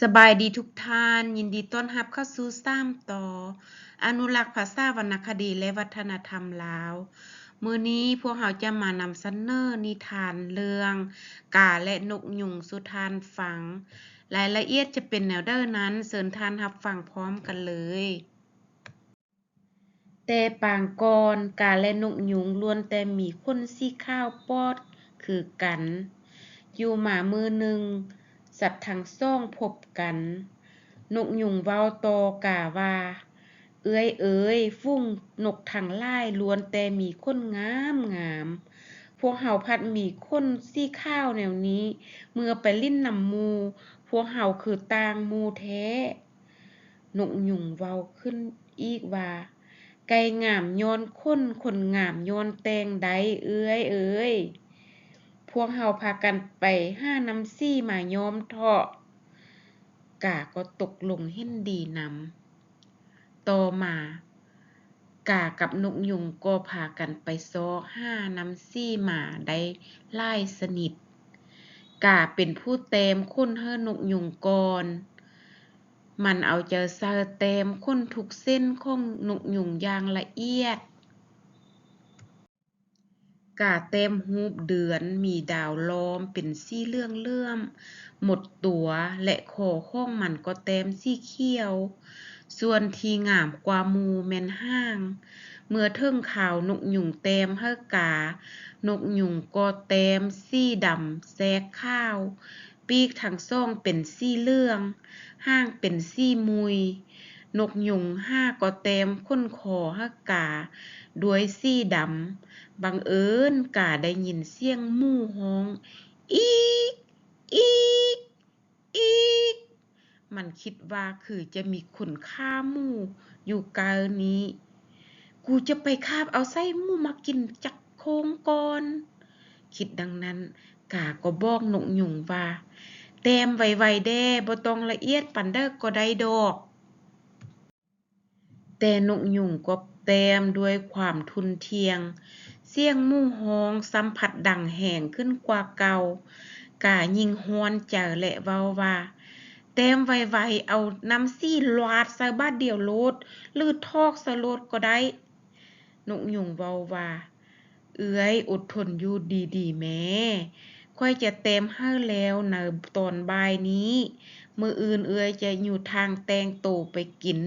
สบายดีทุกท่าน ยินดีต้อนรับเข้าสู่ซ้ำต่อ อนุรักษ์ภาษาวรรณคดีและวัฒนธรรมลาว มื้อนี้พวกเราจะมานำเสนอนิทานเรื่อง กาและนกยุงสู่ทานฟัง รายละเอียดจะเป็นแนวเด้อนั้นเชิญทานรับฟังพร้อมกันเลย แต่ปางก่อนกาและนกยุงล้วนแต่มีขนสีข้าวปอดคือกัน อยู่หมามือหนึ่ง สัตว์ทั้งสองพบกัน นกยุงเว้าตอกาว่าเอื้อยเอ๋ยฟุ้งนกทั้งหลายล้วนแต่มีขนงามงาม พวกเฮาพัดมีขนสีขาวแนวนี้ เมื่อไปลิ้นนำมู พวกเฮาคือต่างมูแท้ นกยุงเว้าขึ้นอีกว่า ไก่งามย้อนคนคนงามย้อนแตงใดเอื้อยเอ๋ย พวกเฮาพากันไปห้าน้ำซี่มายอมเถาะกาก็ตกลงเห็นดีนำต่อมากากับนกยุงก็พากันไปซ้อหาน้ำซี่หมาได้หลายสนิทกาเป็นผู้แต้มค้นให้นกยุงก่อนมันเอาใจใส่แต้มค้นทุกเส้นของนกยุงอย่างละเอียด กาแต้มรูปเดือน มีดาวล้อมเป็นสีเลื่องเลื่อม หมดตัวและคอของมันก็แต้มสีเขียว ส่วนที่งามกว่ามูแมนห้าง เมื่อเทิงข่าวนกหยุงแต้มให้กา นกหยุงก็แต้มสีดำแซกข้าว ปีกทั้งสองเป็นสีเลื่อง ห้างเป็นสีมุย นกยุงห้าก็แต้มค้นคอห้กา ด้วยสีดำ บังเอิญกาได้ยินเสียงมู่ฮ้อง อีก อีก อีก มันคิดว่าคือจะมีคนฆ่ามู่อยู่กานี้ กูจะไปคาบเอาไส้มู่มากินจักโคงก่อน คิดดังนั้น กาก็บอกนกยุงว่า แต้มไวๆแด้บ่ต้องละเอียดปานเด้อก็ได้ดอก แต่นกยุงก็แต้มด้วยความทุนเทียง เสียงมู่ฮ้องสัมผัสดังแห่งขึ้นกว่าเก่ากายิงฮ้อนใจและเว้าว่าแต้มไวๆเอาน้ำซี่ลาดใส่บาเดียวโลดหรือทอกใส่โลดก็ได้นกยุงเว้าว่า เอื้อยอดทนอยู่ดีๆแม่ค่อยจะแต้มให้แล้วในตอนบ่ายนี้ มืออื่นเอื้อยจะอยู่ทางแตงโตไปกิน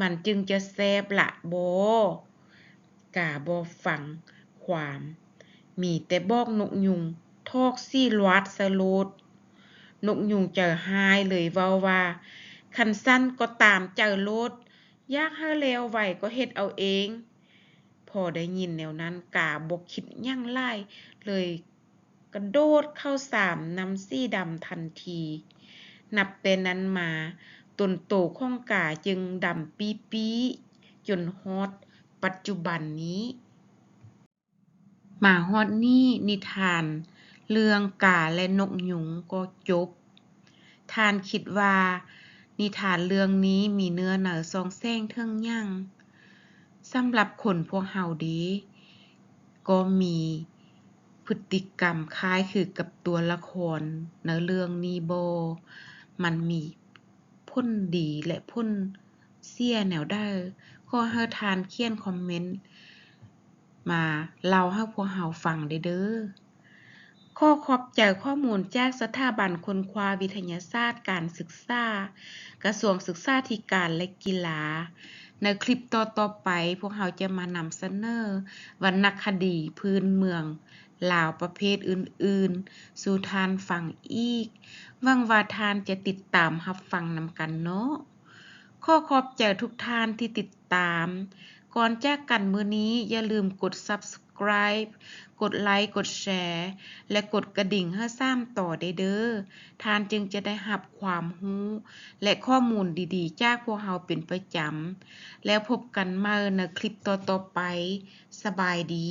มันจึงจะแซบละบ่กาบ่ฟังความ มีแต่บอกนกยุงทอกซี่ลาดส่โลดนกยุงใจหายเลยเว้าว่า คันสั้นก็ตามเจ้าโลดยากให้แล้วไหวก็เฮ็ดเอาเอง พอได้ยินแนวนั้นกาบ่คิดยังหลายเลยกระโดดเข้าสามน้ำซี่ดำทันที นับแต่นั้นมา ตนโตข้องกาจึงดำปีปีจนฮอดปัจจุบันนี้ มาฮอดนี้นิทาน เรื่องกาและนกหยุงก็จบ ทานคิดว่า นิทานเรื่องนี้มีเนื้อหนาซองแซงเทิงยั่งสำหรับคนพวกเฮาดี ก็มีพฤติกรรมคล้ายคือกับตัวละครในเรื่องนี้บ่ มันมีพ่นดีและพ่นเสียแนวได้ขอให้ทานเขียนคอมเมนต์มาเล่าให้พวกเฮาฟังได้เด้อข้อขอบใจข้อมูลจากสถาบันค้นคว้าวิทยาศาสตร์การศึกษา กระทรวงศึกษาธิการและกีฬา ในคลิปต่อๆไป พวกเราจะมานำเสนอวรรณคดีพื้นเมืองลาวประเภทอื่นๆ สู่ทานฟังอีกวังว่าทานจะติดตามรับฟังนำกันเนาะ ข้อขอบใจทุกท่านที่ติดตาม ก่อนจากกันมือนี้อย่าลืมกด Subscribe กดไลค์ กดแชร์ และกดกระดิ่งให้ซ้ำต่อได้เด้อ ทานจึงจะได้หับความรู้ และข้อมูลดีๆ จากพวกเราเป็นประจำ แล้วพบกันใหม่ในคลิปต่อๆไป สบายดี